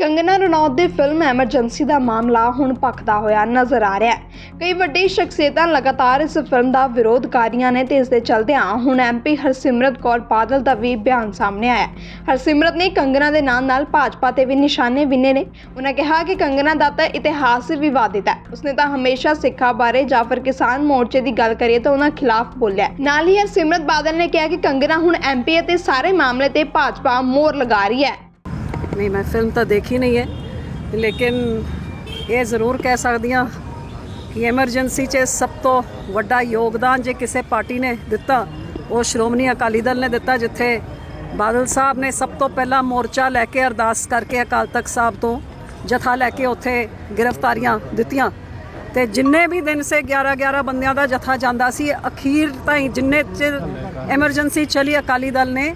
ਕੰਗਨਾ ਰਣੌਤ ਦੀ film emergency ਦਾ ਮਾਮਲਾ ਹੁਣ ਭਖਦਾ ਹੋਇਆ ਨਜ਼ਰ ਆ ਰਿਹਾ ਹੈ। ਕਈ ਵੱਡੀ ਸ਼ਖਸੀਅਤਾਂ ਲਗਾਤਾਰ ਇਸ ਫਿਲਮ ਦਾ ਵਿਰੋਧ ਕਰ ਰਹੀਆਂ ਨੇ ਤੇ ਇਸ ਦੇ ਚਲਦਿਆਂ ਹੁਣ ਐਮਪੀ ਹਰਸਿਮਰਤ ਕੌਰ ਬਾਦਲ ਦਾ ਵੀ ਬਿਆਨ ਸਾਹਮਣੇ ਆਇਆ ਹਰਸਿਮਰਤ ਨੇ ਕੰਗਨਾ ਦੇ ਨਾਂ ਨਾਲ ਭਾਜਪਾ ਤੇ ਵੀ ਨਿਸ਼ਾਨੇ ਵਿੰਨੇ ਨੇ। ਉਹਨਾਂ ਕਿਹਾ ਕਿ ਕੰਗਨਾ ਦਾ ਤਾਂ ਇਤਿਹਾਸ ਵਿਵਾਦਿਤ ਹੈ। ਉਸਨੇ ਤਾਂ ਹਮੇਸ਼ਾ ਸਿੱਖਾਂ ਬਾਰੇ ਜਾਂ ਫਿਰ ਕਿਸਾਨ ਮੋਰਚੇ ਦੀ ਗੱਲ ਕਰੀਏ ਤਾਂ ਉਹਨਾਂ ਖਿਲਾਫ ਬੋਲਿਆ ਨਾਲ ਹੀ ਹਰਸਿਮਰਤ ਬਾਦਲ ਨੇ ਕਿਹਾ ਕਿ ਕੰਗਨਾ ਹੁਣ ਐਮਪੀ ਅਤੇ ਸਾਰੇ ਮਾਮਲੇ ਤੇ ਭਾਜਪਾ ਮੋਹਰ ਲਗਾ ਰਹੀ ਹੈ। ਨਹੀਂ, ਮੈਂ ਫਿਲਮ ਤਾਂ ਦੇਖੀ ਨਹੀਂ ਹੈ। ਲੇਕਿਨ ਇਹ ਜ਼ਰੂਰ ਕਹਿ ਸਕਦੀ ਹਾਂ ਕਿ ਐਮਰਜੈਂਸੀ 'ਚ ਸਭ ਤੋਂ ਵੱਡਾ ਯੋਗਦਾਨ ਜੇ ਕਿਸੇ ਪਾਰਟੀ ਨੇ ਦਿੱਤਾ, ਉਹ ਸ਼੍ਰੋਮਣੀ ਅਕਾਲੀ ਦਲ ਨੇ ਦਿੱਤਾ, ਜਿੱਥੇ ਬਾਦਲ ਸਾਹਿਬ ਨੇ ਸਭ ਤੋਂ ਪਹਿਲਾਂ ਮੋਰਚਾ ਲੈ ਕੇ ਅਰਦਾਸ ਕਰਕੇ ਅਕਾਲ ਤਖਤ ਸਾਹਿਬ ਤੋਂ ਜਥਾ ਲੈ ਕੇ ਉੱਥੇ ਗ੍ਰਿਫਤਾਰੀਆਂ ਦਿੱਤੀਆਂ। ਤੇ ਜਿੰਨੇ ਵੀ ਦਿਨ ਸੇ 11 11 ਬੰਦਿਆਂ ਦਾ ਜਥਾ ਜਾਂਦਾ ਸੀ, ਅਖੀਰ ਤਾਈਂ ਜਿੰਨੇ ਚਿਰ ਐਮਰਜੈਂਸੀ ਚਲੀ ਅਕਾਲੀ ਦਲ ਨੇ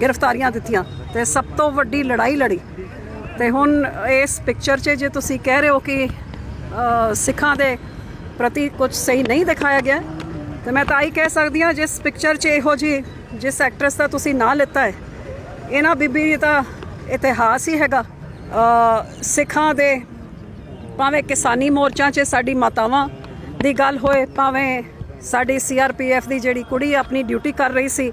ਗ੍ਰਿਫਤਾਰੀਆਂ ਦਿੱਤੀਆਂ ਤੇ ਸਭ ਤੋਂ ਵੱਡੀ ਲੜਾਈ ਲੜੀ। ਤੇ ਹੁਣ ਇਸ ਪਿਕਚਰ 'ਚ ਜੇ ਤੁਸੀਂ ਕਹਿ ਰਹੇ ਹੋ ਕਿ ਸਿੱਖਾਂ ਦੇ ਪ੍ਰਤੀ ਕੁਝ ਸਹੀ ਨਹੀਂ ਦਿਖਾਇਆ ਗਿਆ, ਤੇ ਮੈਂ ਤਾਂ ਹੀ ਕਹਿ ਸਕਦੀ ਹਾਂ ਜਿਸ ਪਿਕਚਰ 'ਚ ਇਹੋ ਜੀ ਜਿਸ ਐਕਟਰਸ ਦਾ ਤੁਸੀਂ ਨਾਂ ਲਿੱਤਾ ਹੈ, ਇਹਨਾਂ ਬੀਬੀ ਦਾ ਇਤਿਹਾਸ ਹੀ ਹੈਗਾ। ਸਿੱਖਾਂ ਦੇ ਭਾਵੇਂ ਕਿਸਾਨੀ ਮੋਰਚਾ 'ਚ ਸਾਡੀ ਮਾਤਾਵਾਂ ਦੀ ਗੱਲ ਹੋਏ, ਭਾਵੇਂ ਸਾਡੀ ਸੀਆਰਪੀਐਫ ਦੀ ਜਿਹੜੀ ਕੁੜੀ ਆਪਣੀ ਡਿਊਟੀ ਕਰ ਰਹੀ ਸੀ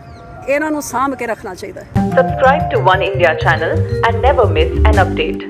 ਇਹਨਾਂ ਨੂੰ ਸਾਂਭ ਕੇ ਰੱਖਣਾ ਚਾਹੀਦਾ ਹੈ Subscribe to One India channel and never miss an update.